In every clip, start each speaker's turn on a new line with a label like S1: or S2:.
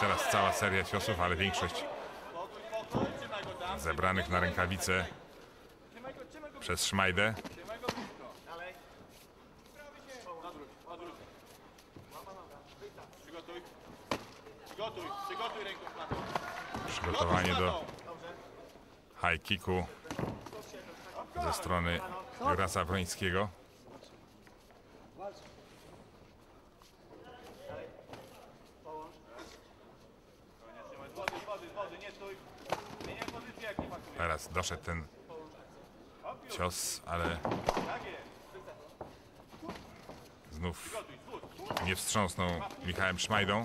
S1: teraz cała seria ciosów, ale większość zebranych na rękawice przez Szmajdę. Przygotowanie do high kicku ze strony Jurasa Wrońskiego. Teraz doszedł ten cios, ale znów nie wstrząsnął Michałem Szmajdą.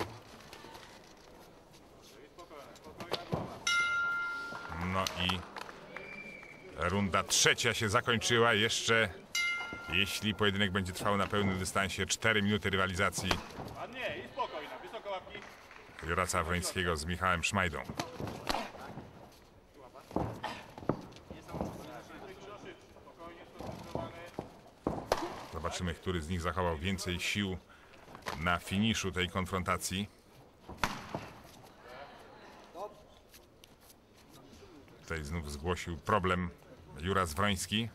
S1: No i runda trzecia się zakończyła. Jeszcze, jeśli pojedynek będzie trwał na pełnym dystansie, 4 minuty rywalizacji. Jurasa Wrońskiego z Michałem Szmajdą. Zobaczymy, który z nich zachował więcej sił na finiszu tej konfrontacji. Tutaj znów zgłosił problem Juras Wroński.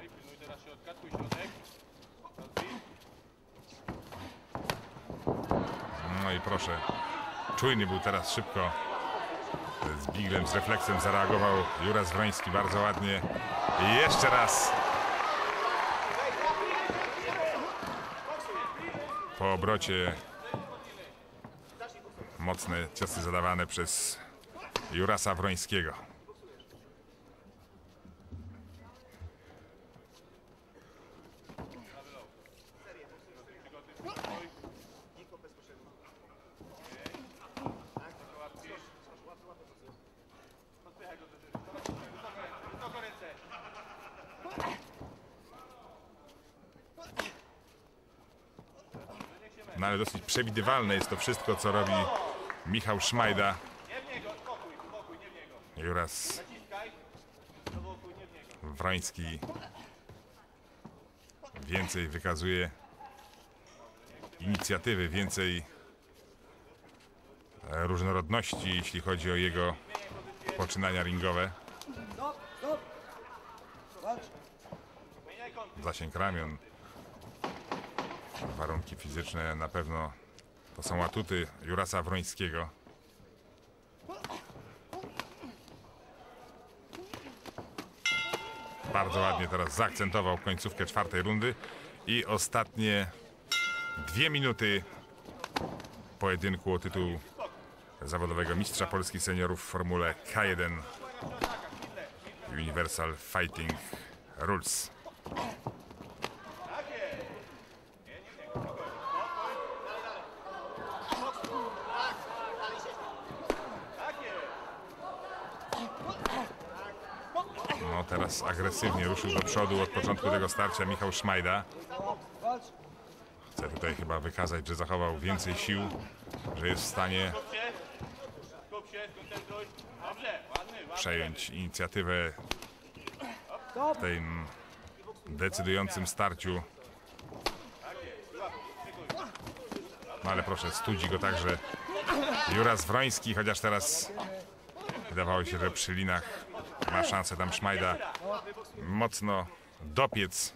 S2: Ej, pilnuj teraz środka, twój środek. Rozbij.
S1: No i proszę. Czujny był teraz szybko. Z biglem, z refleksem zareagował Juras Wroński bardzo ładnie. I jeszcze raz. Po obrocie mocne ciosy zadawane przez Jurasa Wrońskiego. No ale dosyć przewidywalne jest to wszystko, co robi Michał Szmajda. Juras. Wroński więcej wykazuje inicjatywy, więcej różnorodności, jeśli chodzi o jego poczynania ringowe. Zasięg ramion, warunki fizyczne na pewno to są atuty Jurasa Wrońskiego. Bardzo ładnie teraz zaakcentował końcówkę czwartej rundy i ostatnie dwie minuty pojedynku o tytuł zawodowego mistrza Polski seniorów w formule K1 Universal Fighting Rules. No teraz agresywnie ruszył do przodu od początku tego starcia Michał Szmajda. Chce tutaj chyba wykazać, że zachował więcej sił, że jest w stanie przejąć inicjatywę w tym decydującym starciu. No ale proszę, studzi go także Juras Wroński, chociaż teraz wydawało się, że przy linach ma szansę tam Szmajda mocno dopiec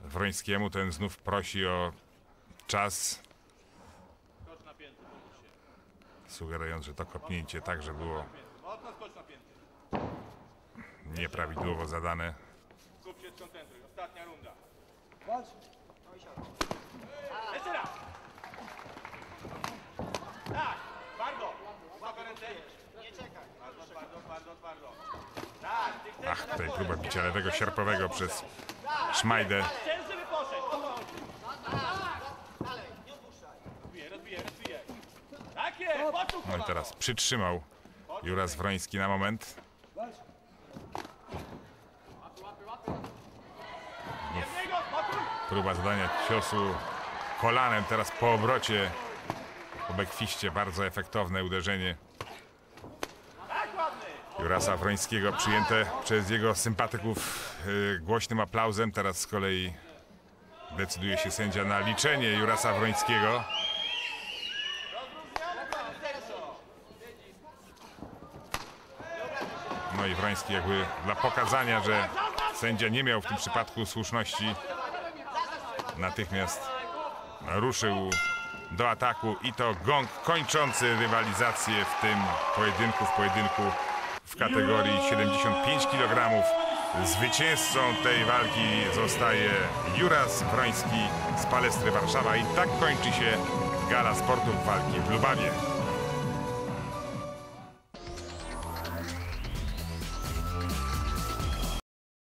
S1: Wrońskiemu. Ten znów prosi o czas, sugerując, że to kopnięcie także było nieprawidłowo zadane.
S2: Ostatnia runda.
S1: Ach, tutaj próba bicia lewego sierpowego przez Szmajdę.
S2: Tak jest, poczuł
S1: No i teraz przytrzymał Juras Wroński na moment.
S2: Niego, spokój.
S1: Próba zadania ciosu kolanem teraz po obrocie. Po bekwiście bardzo efektowne uderzenie.
S2: Tak.
S1: Jurasa Wrońskiego przyjęte przez jego sympatyków y, głośnym aplauzem. Teraz z kolei decyduje się sędzia na liczenie Jurasa Wrońskiego. No i Wroński jakby dla pokazania, że sędzia nie miał w tym przypadku słuszności, natychmiast ruszył do ataku i to gong kończący rywalizację w tym pojedynku, w pojedynku w kategorii 75 kg. Zwycięzcą tej walki zostaje Juras Wroński z Palestry Warszawa i tak kończy się gala sportów walki w Lubawie.